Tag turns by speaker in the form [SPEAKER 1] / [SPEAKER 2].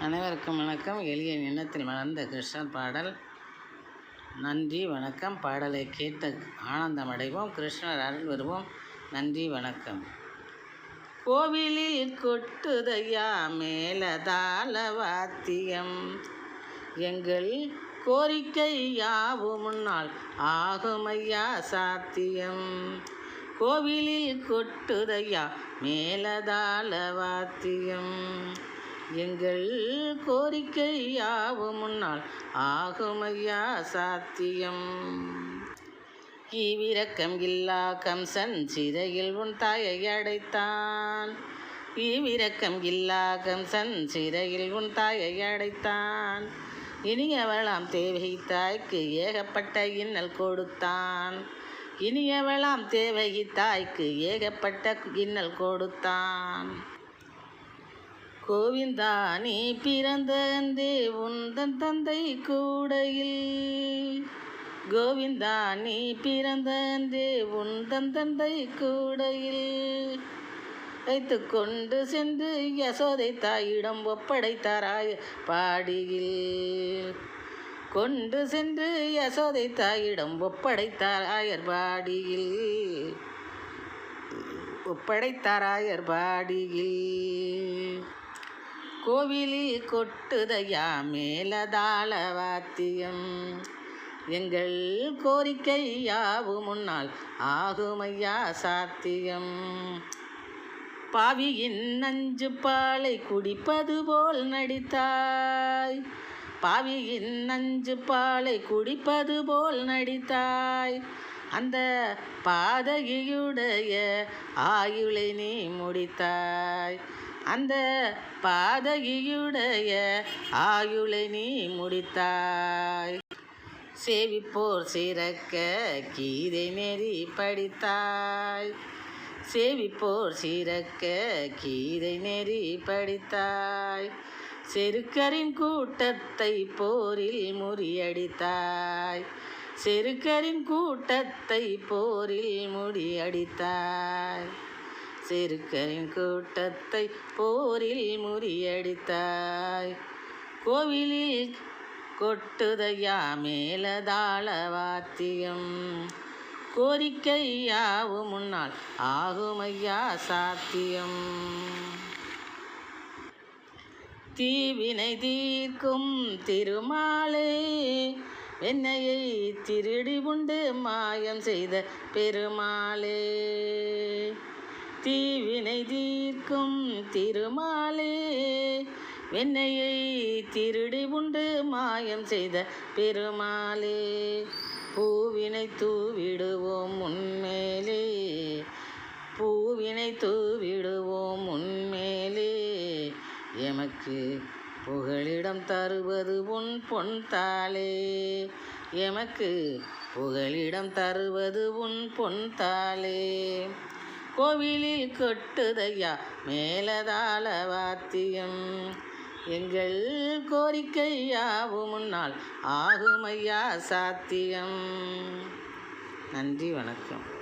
[SPEAKER 1] அனைவருக்கும் வணக்கம். எளிய எண்ணத்தில் மலர்ந்த கிருஷ்ணர் பாடல். நன்றி வணக்கம். பாடலை கேட்டு ஆனந்தமடைவோம். கிருஷ்ணர் அருள் வருவோம் நன்றி வணக்கம். கோவிலில் கொட்டுதையா மேலதால வாத்தியம் எங்கள் கோரிக்கை யாவும் முன்னால் ஆகுமையா சாத்தியம். கோவிலில் கொட்டுதையா மேலதால வாத்தியம் எங்கள் கோரிக்கை யாவும் முன்னால் ஆகுமையா சாத்தியம். ஈவிரக்கம் இல்லா கம்சன் சிறையில் உன் தாயை அடைத்தான். ஈவிரக்கம் இல்லா கம்சன் சிறையில் உன் தாயை அடைத்தான். இனியவளாம் தேவை தாய்க்கு ஏகப்பட்ட இன்னல் கொடுத்தான். இனியவளாம் தேவை தாய்க்கு ஏகப்பட்ட இன்னல் கொடுத்தான். கோவிந்தா நீ பிறந்தந்தே உந்தன் தந்தை கூடையில். கோவிந்தா நீ பிறந்தந்தே உந்தன் தந்தை கூடையில். வைத்து கொண்டு சென்று யசோதை தாயிடம் ஒப்படைத்தாராய் பாடியில். கொண்டு சென்று யசோதை தாயிடம் ஒப்படைத்தாராயர் பாடியில். ஒப்படைத்தாராயர் பாடியில். கோவிலில் கொட்டுதையா மேலதாள வாத்தியம். எங்கள் கோரிக்கை யாவும் முன்னால் ஆகுமையா சாத்தியம். பாவியின் நஞ்சு பாலை குடிப்பது போல் நடித்தாய். பாவியின் நஞ்சு பாலை குடிப்பது போல் நடித்தாய். அந்த பாதகியுடைய ஆயுளை நீ முடித்தாய். அந்த பாதகியுடைய ஆயுளை நீ முடித்தாய். சேவிப்போர் சிறக்க கீதை நெறி படித்தாய். சேவிப்போர் சிறக்க கீதை நெறி படித்தாய். செருக்கரின் கூட்டத்தை போரில் முறியடித்தாய். செருக்கரின் கூட்டத்தை போரில் முறியடித்தாய் செருக்கரின் கூட்டத்தை போரில் முறியடித்தாய் கோவிலில் கொட்டுதையா மேலதாள வாத்தியம். கோரிக்கையாவும் முன்னால் ஆகுமையா சாத்தியம். தீவினை தீர்க்கும் திருமாலே வெண்ணையை திருடி உண்டு மாயம் செய்த பெருமாளே. தீவினை தீர்க்கும் திருமாலே வெண்ணையை திருடி உண்டு மாயம் செய்த பெருமாளே. பூவினை தூவிடுவோம் உன்மேலே. பூவினை தூவிடுவோம் உன்மேலே. எமக்கு புகழிடம் தருவது உன் பொன் தாளே. எமக்கு புகழிடம் தருவது உன் பொன் தாளே. கோவிலில் கொட்டுதையா மேலதாள வாத்தியம். எங்கள் கோரிக்கையாவும் முன்னால் ஆகுமையா சாத்தியம். நன்றி வணக்கம்.